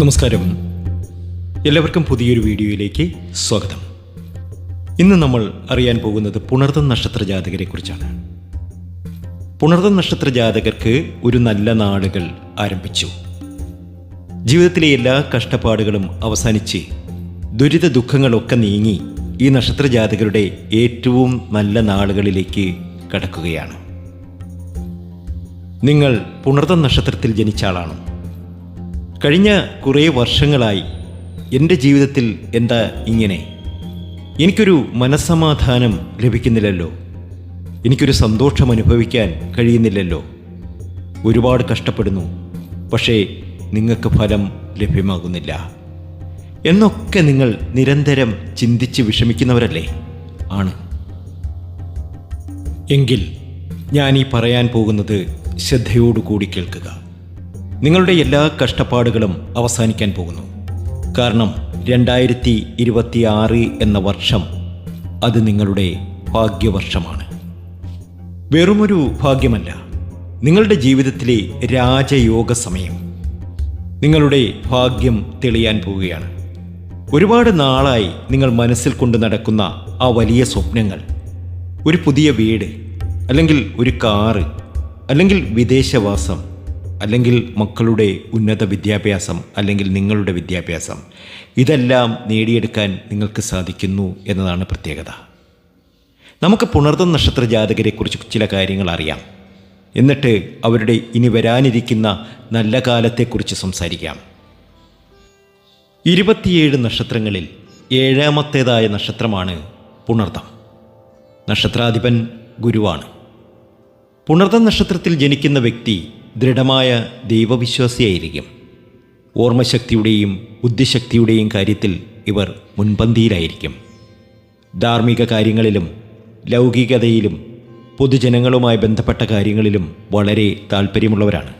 നമസ്കാരം. എല്ലാവർക്കും പുതിയൊരു വീഡിയോയിലേക്ക് സ്വാഗതം. ഇന്ന് നമ്മൾ അറിയാൻ പോകുന്നത് പുണർതം നക്ഷത്ര ജാതകരെ കുറിച്ചാണ് പുണർതം നക്ഷത്ര ജാതകർക്ക് ഒരു നല്ല നാളുകൾ ആരംഭിച്ചു. ജീവിതത്തിലെ എല്ലാ കഷ്ടപ്പാടുകളും അവസാനിച്ച് ദുരിത ദുഃഖങ്ങളൊക്കെ നീങ്ങി ഈ നക്ഷത്ര ജാതകരുടെ ഏറ്റവും നല്ല നാളുകളിലേക്ക് കടക്കുകയാണ്. നിങ്ങൾ പുണർതം നക്ഷത്രത്തിൽ ജനിച്ച ആളാണോ? കഴിഞ്ഞ കുറേ വർഷങ്ങളായി എന്റെ ജീവിതത്തിൽ എന്താ ഇങ്ങനെ? എനിക്കൊരു മനസ്സമാധാനം ലഭിക്കുന്നില്ലല്ലോ. എനിക്കൊരു സന്തോഷം അനുഭവിക്കാൻ കഴിയുന്നില്ലല്ലോ. ഒരുപാട് കഷ്ടപ്പെടുന്നു. പക്ഷേ നിങ്ങൾക്ക് ഫലം ലഭ്യമാകുന്നില്ല. എന്നൊക്കെ നിങ്ങൾ നിരന്തരം ചിന്തിച്ച് വിഷമിക്കുന്നവരല്ലേ? ആണ്. എങ്കിൽ ഞാൻ ഈ പറയാൻ പോകുന്നത് ശ്രദ്ധയോടുകൂടി കേൾക്കുക. നിങ്ങളുടെ എല്ലാ കഷ്ടപ്പാടുകളും അവസാനിക്കാൻ പോകുന്നു. കാരണം രണ്ടായിരത്തി ഇരുപത്തി ആറ് എന്ന വർഷം അത് നിങ്ങളുടെ ഭാഗ്യവർഷമാണ്. വെറുമൊരു ഭാഗ്യമല്ല നിങ്ങളുടെ ജീവിതത്തിലെ രാജയോഗ സമയം. നിങ്ങളുടെ ഭാഗ്യം തെളിയാൻ പോവുകയാണ്. ഒരുപാട് നാളായി നിങ്ങൾ മനസ്സിൽ കൊണ്ട് നടക്കുന്ന ആ വലിയ സ്വപ്നങ്ങൾ. ഒരു പുതിയ വീട് അല്ലെങ്കിൽ ഒരു കാറ് അല്ലെങ്കിൽ വിദേശവാസം അല്ലെങ്കിൽ മക്കളുടെ ഉന്നത വിദ്യാഭ്യാസം അല്ലെങ്കിൽ നിങ്ങളുടെ വിദ്യാഭ്യാസം. ഇതെല്ലാം നേടിയെടുക്കാൻ നിങ്ങൾക്ക് സാധിക്കുന്നു എന്നതാണ് പ്രത്യേകത. നമുക്ക് പുണർതം നക്ഷത്ര ജാതകരെക്കുറിച്ച് ചില കാര്യങ്ങൾ അറിയാം. എന്നിട്ട് അവരുടെ ഇനി വരാനിരിക്കുന്ന നല്ല കാലത്തെക്കുറിച്ച് സംസാരിക്കാം. ഇരുപത്തിയേഴ് നക്ഷത്രങ്ങളിൽ ഏഴാമത്തേതായ നക്ഷത്രമാണ് പുണർതം. നക്ഷത്രാധിപൻ ഗുരുവാണ്. പുണർതം നക്ഷത്രത്തിൽ ജനിക്കുന്ന വ്യക്തി ദൃഢമായ ദൈവവിശ്വാസിയായിരിക്കും. ഓർമ്മശക്തിയുടെയും ബുദ്ധിശക്തിയുടെയും കാര്യത്തിൽ ഇവർ മുൻപന്തിയിലായിരിക്കും. ധാർമ്മിക കാര്യങ്ങളിലും ലൗകികതയിലും പൊതുജനങ്ങളുമായി ബന്ധപ്പെട്ട കാര്യങ്ങളിലും വളരെ താല്പര്യമുള്ളവരാണ്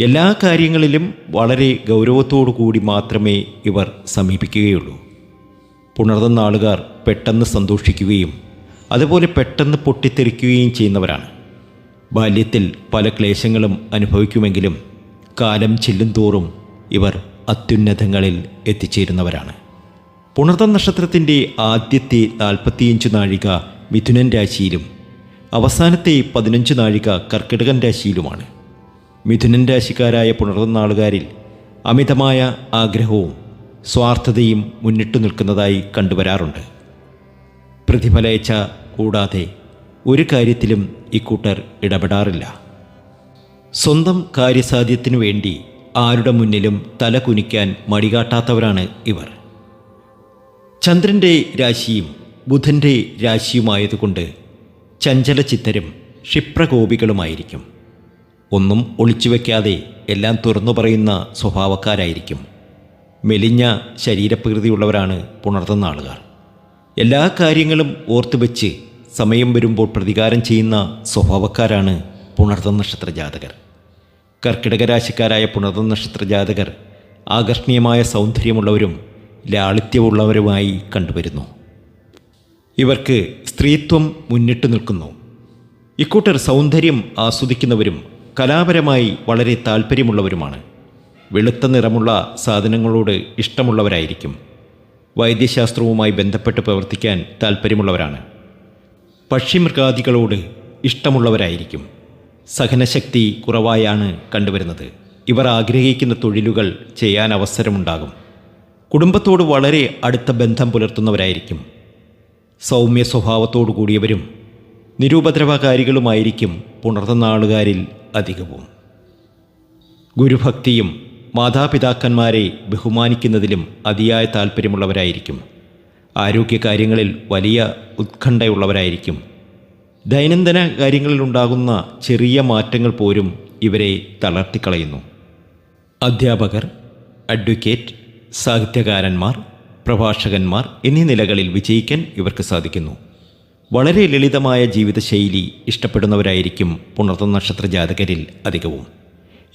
എല്ലാ കാര്യങ്ങളിലും വളരെ ഗൗരവത്തോടു കൂടി മാത്രമേ ഇവർ സമീപിക്കുകയുള്ളൂ. പുണർന്ന നാളുകാർ പെട്ടെന്ന് സന്തോഷിക്കുകയും അതുപോലെ പെട്ടെന്ന് പൊട്ടിത്തെറിക്കുകയും ചെയ്യുന്നവരാണ്. ബാല്യത്തിൽ പല ക്ലേശങ്ങളും അനുഭവിക്കുമെങ്കിലും കാലം ചെല്ലും തോറും ഇവർ അത്യുന്നതങ്ങളിൽ എത്തിച്ചേരുന്നവരാണ്. പുണർത്ത നക്ഷത്രത്തിന്റെ ആദ്യത്തെ നാൽപ്പത്തിയഞ്ച് നാഴിക മിഥുനൻ രാശിയിലും അവസാനത്തെ പതിനഞ്ച് നാഴിക കർക്കിടകൻ രാശിയിലുമാണ്. മിഥുനൻ രാശിക്കാരായ പുണർന്നാളുകാരിൽ അമിതമായ ആഗ്രഹവും സ്വാർത്ഥതയും മുന്നിട്ടു നിൽക്കുന്നതായി കണ്ടുവരാറുണ്ട്. പ്രതിഫലയച്ച കൂടാതെ ഒരു കാര്യത്തിലും ഇക്കൂട്ടർ ഇടപെടാറില്ല. സ്വന്തം കാര്യസാധ്യത്തിനു വേണ്ടി ആരുടെ മുന്നിലും തല കുനിക്കാൻ മടികാട്ടാത്തവരാണ് ഇവർ. ചന്ദ്രന്റെ രാശിയും ബുധന്റെ രാശിയുമായതുകൊണ്ട് ചഞ്ചല ചിത്തരും ക്ഷിപ്രകോപികളുമായിരിക്കും. ഒന്നും ഒളിച്ചു വയ്ക്കാതെ എല്ലാം തുറന്നു പറയുന്ന സ്വഭാവക്കാരായിരിക്കും. മെലിഞ്ഞ ശരീരപ്രകൃതിയുള്ളവരാണ് പുണർത്തുന്ന ആളുകൾ. എല്ലാ കാര്യങ്ങളും ഓർത്തുവെച്ച് സമയം വരുമ്പോൾ പ്രതികാരം ചെയ്യുന്ന സ്വഭാവക്കാരാണ് പുണർത്ത നക്ഷത്ര ജാതകർ. കർക്കിടക രാശിക്കാരായ പുണർത്ത നക്ഷത്ര ജാതകർ ആകർഷണീയമായ സൗന്ദര്യമുള്ളവരും ലാളിത്യമുള്ളവരുമായി കണ്ടുവരുന്നു. ഇവർക്ക് സ്ത്രീത്വം മുന്നിട്ട് നിൽക്കുന്നു. ഇക്കൂട്ടർ സൗന്ദര്യം ആസ്വദിക്കുന്നവരും കലാപരമായി വളരെ താല്പര്യമുള്ളവരുമാണ് വെളുത്ത നിറമുള്ള സാധനങ്ങളോട് ഇഷ്ടമുള്ളവരായിരിക്കും. വൈദ്യശാസ്ത്രവുമായി ബന്ധപ്പെട്ട് പ്രവർത്തിക്കാൻ താല്പര്യമുള്ളവരാണ് പക്ഷിമൃഗാദികളോട് ഇഷ്ടമുള്ളവരായിരിക്കും. സഹനശക്തി കുറവായാണ് കണ്ടുവരുന്നത്. ഇവർ ആഗ്രഹിക്കുന്ന തൊഴിലുകൾ ചെയ്യാൻ അവസരമുണ്ടാകും. കുടുംബത്തോട് വളരെ അടുത്ത ബന്ധം പുലർത്തുന്നവരായിരിക്കും. സൗമ്യ സ്വഭാവത്തോടു കൂടിയവരും നിരുപദ്രവകാരികളുമായിരിക്കും പുണർന്നാളുകാരിൽ അധികവും. ഗുരുഭക്തിയും മാതാപിതാക്കന്മാരെ ബഹുമാനിക്കുന്നതിലും അതിയായ താല്പര്യമുള്ളവരായിരിക്കും ആരോഗ്യകാര്യങ്ങളിൽ വലിയ ഉത്കണ്ഠയുള്ളവരായിരിക്കും. ദൈനംദിന കാര്യങ്ങളിലുണ്ടാകുന്ന ചെറിയ മാറ്റങ്ങൾ പോലും ഇവരെ തളർത്തിക്കളയുന്നു. അധ്യാപകർ അഡ്വക്കേറ്റ് സാഹിത്യകാരന്മാർ പ്രഭാഷകന്മാർ എന്നീ നിലകളിൽ വിജയിക്കാൻ ഇവർക്ക് സാധിക്കുന്നു. വളരെ ലളിതമായ ജീവിതശൈലി ഇഷ്ടപ്പെടുന്നവരായിരിക്കും പുണർത്തുന്ന നക്ഷത്ര ജാതകരിൽ അധികവും.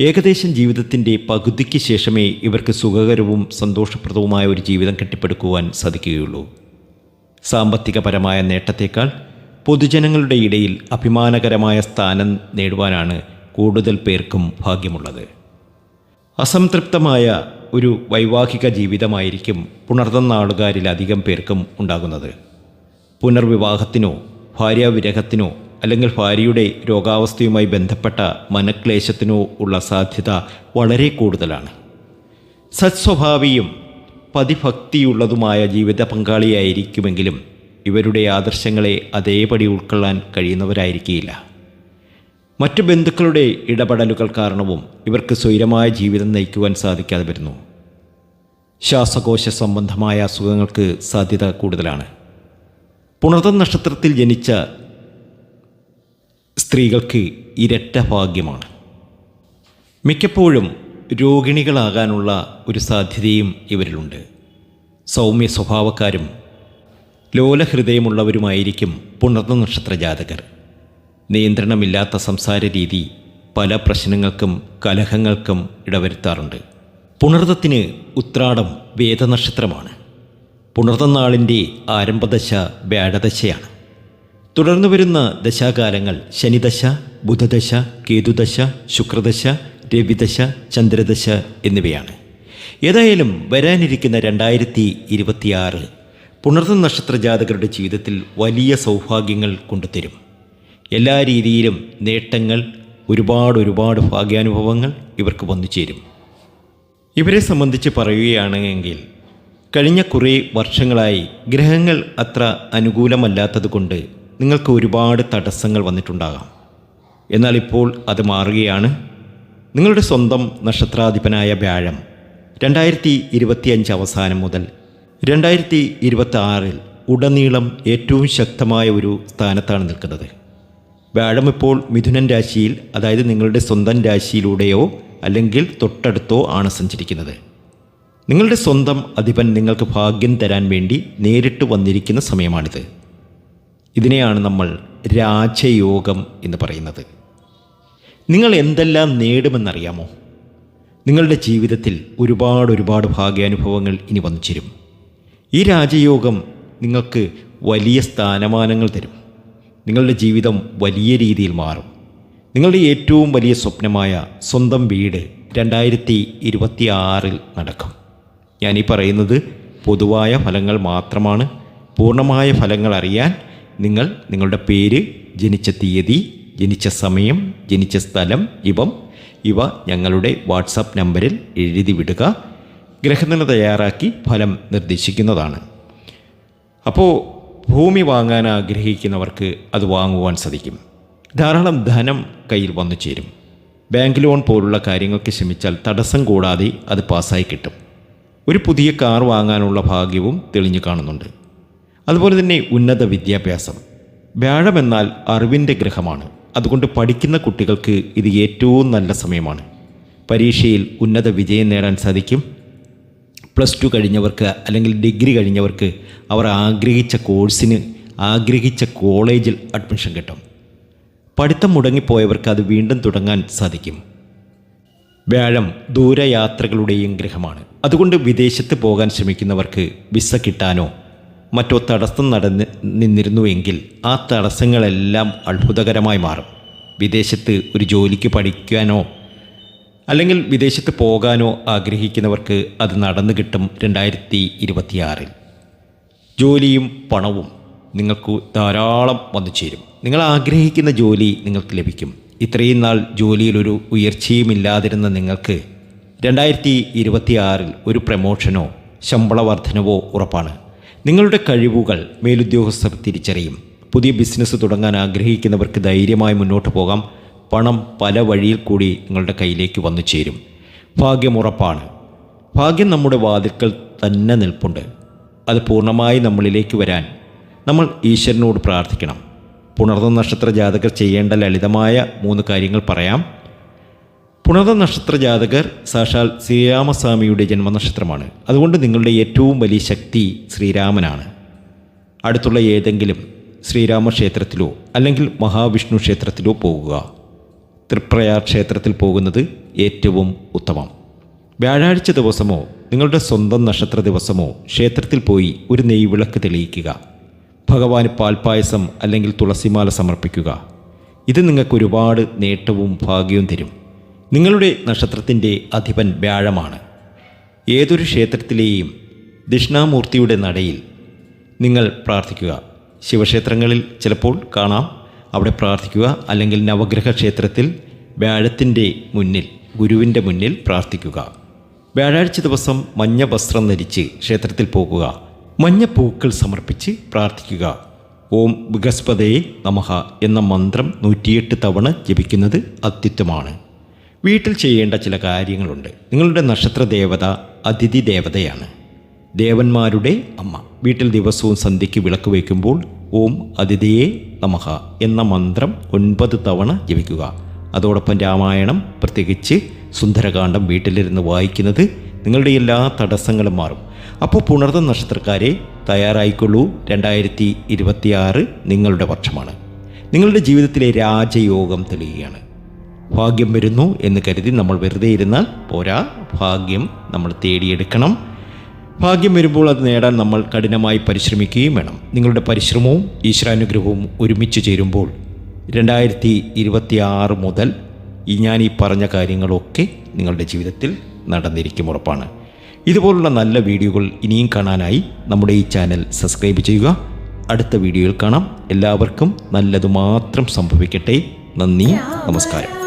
ഏകദേശം ജീവിതത്തിന്റെ പകുതിക്ക് ശേഷമേ ഇവർക്ക് സുഖകരവും സന്തോഷപ്രദവുമായ ഒരു ജീവിതം കെട്ടിപ്പടുക്കുവാൻ സാധിക്കുകയുള്ളൂ. സാമ്പത്തികപരമായ നേട്ടത്തേക്കാൾ പൊതുജനങ്ങളുടെ ഇടയിൽ അഭിമാനകരമായ സ്ഥാനം നേടുവാനാണ് കൂടുതൽ പേർക്കും ഭാഗ്യമുള്ളത്. അസംതൃപ്തമായ ഒരു വൈവാഹിക ജീവിതമായിരിക്കും പുണർന്ന നാളുകാരിൽ അധികം പേർക്കും ഉണ്ടാകുന്നത്. പുനർവിവാഹത്തിനോ ഭാര്യാവിരഹത്തിനോ അല്ലെങ്കിൽ ഭാര്യയുടെ രോഗാവസ്ഥയുമായി ബന്ധപ്പെട്ട മനക്ലേശത്തിനോ ഉള്ള സാധ്യത വളരെ കൂടുതലാണ്. സത്സ്വഭാവിയും പതിഭക്തിയുള്ളതുമായ ജീവിത പങ്കാളിയായിരിക്കുമെങ്കിലും ഇവരുടെ ആദർശങ്ങളെ അതേപടി ഉൾക്കൊള്ളാൻ കഴിയുന്നവരായിരിക്കില്ല. മറ്റു ബന്ധുക്കളുടെ ഇടപെടലുകൾ കാരണവും ഇവർക്ക് സ്വൈരമായ ജീവിതം നയിക്കുവാൻ സാധിക്കാതെ വരുന്നു. ശ്വാസകോശ സംബന്ധമായ അസുഖങ്ങൾക്ക് സാധ്യത കൂടുതലാണ്. പുണർതം നക്ഷത്രത്തിൽ ജനിച്ച സ്ത്രീകൾക്ക് ഇരട്ട ഭാഗ്യമാണ്. മിക്കപ്പോഴും രോഗിണികളാകാനുള്ള ഒരു സാധ്യതയും ഇവരിലുണ്ട്. സൗമ്യ സ്വഭാവക്കാരും ലോലഹൃദയമുള്ളവരുമായിരിക്കും പുണർന്ന നക്ഷത്ര ജാതകർ. നിയന്ത്രണമില്ലാത്ത സംസാര രീതി പല പ്രശ്നങ്ങൾക്കും കലഹങ്ങൾക്കും ഇടവരുത്താറുണ്ട്. പുണർത്തത്തിന് ഉത്രാടം വേദനക്ഷത്രമാണ്. പുണർത്തം നാളിന്റെ ആരംഭദശ വ്യാഴദശയാണ്. തുടർന്നു വരുന്ന ദശാകാലങ്ങൾ ശനിദശ ബുധദശ കേതുദശ ശുക്രദശ രവിദശ ചന്ദ്രദശ എന്നിവയാണ്. ഏതായാലും വരാനിരിക്കുന്ന രണ്ടായിരത്തി ഇരുപത്തിയാറ് പുണർന്ന നക്ഷത്ര ജാതകരുടെ ജീവിതത്തിൽ വലിയ സൗഭാഗ്യങ്ങൾ കൊണ്ടുതരും. എല്ലാ രീതിയിലും നേട്ടങ്ങൾ ഒരുപാട് ഒരുപാട് ഭാഗ്യാനുഭവങ്ങൾ ഇവർക്ക് വന്നു ചേരും. ഇവരെ സംബന്ധിച്ച് പറയുകയാണെങ്കിൽ കഴിഞ്ഞ കുറേ വർഷങ്ങളായി ഗ്രഹങ്ങൾ അത്ര അനുകൂലമല്ലാത്തതുകൊണ്ട് നിങ്ങൾക്ക് ഒരുപാട് തടസ്സങ്ങൾ വന്നിട്ടുണ്ടാകാം. എന്നാൽ ഇപ്പോൾ അത് മാറുകയാണ്. നിങ്ങളുടെ സ്വന്തം നക്ഷത്രാധിപനായ വ്യാഴം രണ്ടായിരത്തി ഇരുപത്തിയഞ്ച് അവസാനം മുതൽ രണ്ടായിരത്തി ഇരുപത്തി ആറിൽ ഉടനീളം ഏറ്റവും ശക്തമായ ഒരു സ്ഥാനത്താണ് നിൽക്കുന്നത്. വ്യാഴം ഇപ്പോൾ മിഥുനൻ രാശിയിൽ അതായത് നിങ്ങളുടെ സ്വന്തം രാശിയിലൂടെയോ അല്ലെങ്കിൽ തൊട്ടടുത്തോ ആണ് സഞ്ചരിക്കുന്നത്. നിങ്ങളുടെ സ്വന്തം അധിപൻ നിങ്ങൾക്ക് ഭാഗ്യം തരാൻ വേണ്ടി നേരിട്ട് വന്നിരിക്കുന്ന സമയമാണിത്. ഇതിനെയാണ് നമ്മൾ രാജയോഗം എന്ന് പറയുന്നത്. നിങ്ങൾ എന്തെല്ലാം നേടുമെന്നറിയാമോ? നിങ്ങളുടെ ജീവിതത്തിൽ ഒരുപാട് ഒരുപാട് ഭാഗ്യാനുഭവങ്ങൾ ഇനി വന്നു ചേരും ഈ രാജയോഗം നിങ്ങൾക്ക് വലിയ സ്ഥാനമാനങ്ങൾ തരും. നിങ്ങളുടെ ജീവിതം വലിയ രീതിയിൽ മാറും. നിങ്ങളുടെ ഏറ്റവും വലിയ സ്വപ്നമായ സ്വന്തം വീട് രണ്ടായിരത്തി ഇരുപത്തി ആറിൽ നടക്കും. ഞാനീ പറയുന്നത് പൊതുവായ ഫലങ്ങൾ മാത്രമാണ്. പൂർണമായ ഫലങ്ങൾ അറിയാൻ നിങ്ങൾ നിങ്ങളുടെ പേര് ജനിച്ച തീയതി ജനിച്ച സമയം ജനിച്ച സ്ഥലം ഇവം ഇവ ഞങ്ങളുടെ വാട്സാപ്പ് നമ്പറിൽ എഴുതി വിടുക. ഗ്രഹനില തയ്യാറാക്കി ഫലം നിർദ്ദേശിക്കുന്നതാണ്. അപ്പോൾ ഭൂമി വാങ്ങാൻ ആഗ്രഹിക്കുന്നവർക്ക് അത് വാങ്ങുവാൻ സാധിക്കും. ധാരാളം ധനം കയ്യിൽ വന്നു ചേരും. ബാങ്ക് ലോൺ പോലുള്ള കാര്യങ്ങൾക്ക് ശ്രമിച്ചാൽ തടസ്സം കൂടാതെ അത് പാസ്സായി കിട്ടും. ഒരു പുതിയ കാർ വാങ്ങാനുള്ള ഭാഗ്യവും തെളിഞ്ഞു കാണുന്നുണ്ട്. അതുപോലെ തന്നെ ഉന്നത വിദ്യാഭ്യാസം. വ്യാഴമെന്നാൽ അറിവിന്റെ ഗ്രഹമാണ്. അതുകൊണ്ട് പഠിക്കുന്ന കുട്ടികൾക്ക് ഇത് ഏറ്റവും നല്ല സമയമാണ്. പരീക്ഷയിൽ ഉന്നത വിജയം നേടാൻ സാധിക്കും. പ്ലസ് ടു കഴിഞ്ഞവർക്ക് അല്ലെങ്കിൽ ഡിഗ്രി കഴിഞ്ഞവർക്ക് അവർ ആഗ്രഹിച്ച കോഴ്സിന് ആഗ്രഹിച്ച കോളേജിൽ അഡ്മിഷൻ കിട്ടും. പഠിത്തം മുടങ്ങിപ്പോയവർക്ക് അത് വീണ്ടും തുടങ്ങാൻ സാധിക്കും. വ്യാഴം ദൂരയാത്രകളുടെയും ഗ്രഹമാണ്. അതുകൊണ്ട് വിദേശത്ത് പോകാൻ ശ്രമിക്കുന്നവർക്ക് വിസ കിട്ടാനോ മറ്റോ തടസ്സം നടന്ന് നിന്നിരുന്നുവെങ്കിൽ ആ തടസ്സങ്ങളെല്ലാം അത്ഭുതകരമായി മാറും. വിദേശത്ത് ഒരു ജോലിക്ക് പഠിക്കാനോ അല്ലെങ്കിൽ വിദേശത്ത് പോകാനോ ആഗ്രഹിക്കുന്നവർക്ക് അത് നടന്നു കിട്ടും രണ്ടായിരത്തി ഇരുപത്തിയാറിൽ ജോലിയും പണവും നിങ്ങൾക്ക് ധാരാളം വന്നു ചേരും. നിങ്ങൾ ആഗ്രഹിക്കുന്ന ജോലി നിങ്ങൾക്ക് ലഭിക്കും. ഇത്രയും നാൾ ജോലിയിലൊരു ഉയർച്ചയുമില്ലാതിരുന്ന നിങ്ങൾക്ക് രണ്ടായിരത്തി ഇരുപത്തിയാറിൽ ഒരു പ്രമോഷനോ ശമ്പള വർധനവോ ഉറപ്പാണ്. നിങ്ങളുടെ കഴിവുകൾ മേലുദ്യോഗസ്ഥർ തിരിച്ചറിയും. പുതിയ ബിസിനസ് തുടങ്ങാൻ ആഗ്രഹിക്കുന്നവർക്ക് ധൈര്യമായി മുന്നോട്ട് പോകാം. പണം പല വഴിയിൽ കൂടി നിങ്ങളുടെ കയ്യിലേക്ക് വന്നു ചേരും. ഭാഗ്യം ഉറപ്പാണ്. ഭാഗ്യം നമ്മുടെ വാതിൽക്കൽ തന്നെ നിൽപ്പുണ്ട്. അത് പൂർണമായി നമ്മളിലേക്ക് വരാൻ നമ്മൾ ഈശ്വരനോട് പ്രാർത്ഥിക്കണം. പുണർന്ന നക്ഷത്ര ജാതകർ ചെയ്യേണ്ട ലളിതമായ മൂന്ന് കാര്യങ്ങൾ പറയാം. പുണർന്ന നക്ഷത്ര ജാതകർ സാക്ഷാൽ ശ്രീരാമസ്വാമിയുടെ ജന്മനക്ഷത്രമാണ്. അതുകൊണ്ട് നിങ്ങളുടെ ഏറ്റവും വലിയ ശക്തി ശ്രീരാമനാണ്. അടുത്തുള്ള ഏതെങ്കിലും ശ്രീരാമ ക്ഷേത്രത്തിലോ അല്ലെങ്കിൽ മഹാവിഷ്ണു ക്ഷേത്രത്തിലോ പോകുക. തൃപ്രയാർ ക്ഷേത്രത്തിൽ പോകുന്നത് ഏറ്റവും ഉത്തമം. വ്യാഴാഴ്ച ദിവസമോ നിങ്ങളുടെ സ്വന്തം നക്ഷത്ര ദിവസമോ ക്ഷേത്രത്തിൽ പോയി ഒരു നെയ്വിളക്ക് തെളിയിക്കുക. ഭഗവാന് പാൽപ്പായസം അല്ലെങ്കിൽ തുളസിമാല സമർപ്പിക്കുക. ഇത് നിങ്ങൾക്ക് ഒരുപാട് നേട്ടവും ഭാഗ്യവും തരും. നിങ്ങളുടെ നക്ഷത്രത്തിന്റെ അധിപൻ വ്യാഴമാണ്. ഏതൊരു ക്ഷേത്രത്തിലെയും ദക്ഷിണാമൂർത്തിയുടെ നടയിൽ നിങ്ങൾ പ്രാർത്ഥിക്കുക. ശിവക്ഷേത്രങ്ങളിൽ ചിലപ്പോൾ കാണാം. അവിടെ പ്രാർത്ഥിക്കുക. അല്ലെങ്കിൽ നവഗ്രഹ ക്ഷേത്രത്തിൽ വ്യാഴത്തിന്റെ മുന്നിൽ ഗുരുവിന്റെ മുന്നിൽ പ്രാർത്ഥിക്കുക. വ്യാഴാഴ്ച ദിവസം മഞ്ഞ വസ്ത്രം ധരിച്ച് ക്ഷേത്രത്തിൽ പോകുക. മഞ്ഞ പൂക്കൾ സമർപ്പിച്ച് പ്രാർത്ഥിക്കുക. ഓം ബൃഹസ്പതയെ നമഹ എന്ന മന്ത്രം നൂറ്റിയെട്ട് തവണ ജപിക്കുന്നത് അത്യുത്തമാണ് വീട്ടിൽ ചെയ്യേണ്ട ചില കാര്യങ്ങളുണ്ട്. നിങ്ങളുടെ നക്ഷത്ര ദേവത അതിഥി ദേവതയാണ് ദേവന്മാരുടെ അമ്മ. വീട്ടിൽ ദിവസവും സന്ധ്യയ്ക്ക് വിളക്ക് വയ്ക്കുമ്പോൾ ഓം അതിഥിയെ നമഹ എന്ന മന്ത്രം ഒൻപത് തവണ ജപിക്കുക. അതോടൊപ്പം രാമായണം പ്രത്യേകിച്ച് സുന്ദരകാന്ഡം വീട്ടിലിരുന്ന് വായിക്കുന്നത് നിങ്ങളുടെ എല്ലാ തടസ്സങ്ങളും മാറും. അപ്പോൾ പുണർന്ന നക്ഷത്രക്കാരെ തയ്യാറായിക്കൊള്ളൂ. രണ്ടായിരത്തി നിങ്ങളുടെ വർഷമാണ്. നിങ്ങളുടെ ജീവിതത്തിലെ രാജയോഗം തെളിയുകയാണ്. ഭാഗ്യം വരുന്നു എന്ന് കരുതി നമ്മൾ വെറുതെ ഇരുന്നാൽ പോരാ. ഭാഗ്യം നമ്മൾ തേടിയെടുക്കണം. ഭാഗ്യം വരുമ്പോൾ അത് നേടാൻ നമ്മൾ കഠിനമായി പരിശ്രമിക്കുകയും വേണം. നിങ്ങളുടെ പരിശ്രമവും ഈശ്വരാനുഗ്രഹവും ഒരുമിച്ച് ചേരുമ്പോൾ രണ്ടായിരത്തി ഇരുപത്തി ആറ് മുതൽ ഈ ഞാൻ ഈ പറഞ്ഞ കാര്യങ്ങളൊക്കെ നിങ്ങളുടെ ജീവിതത്തിൽ നടന്നിരിക്കും ഉറപ്പാണ്. ഇതുപോലുള്ള നല്ല വീഡിയോകൾ ഇനിയും കാണാനായി നമ്മുടെ ഈ ചാനൽ സബ്സ്ക്രൈബ് ചെയ്യുക. അടുത്ത വീഡിയോയിൽ കാണാം. എല്ലാവർക്കും നല്ലത് മാത്രം സംഭവിക്കട്ടെ. നന്ദി നമസ്കാരം.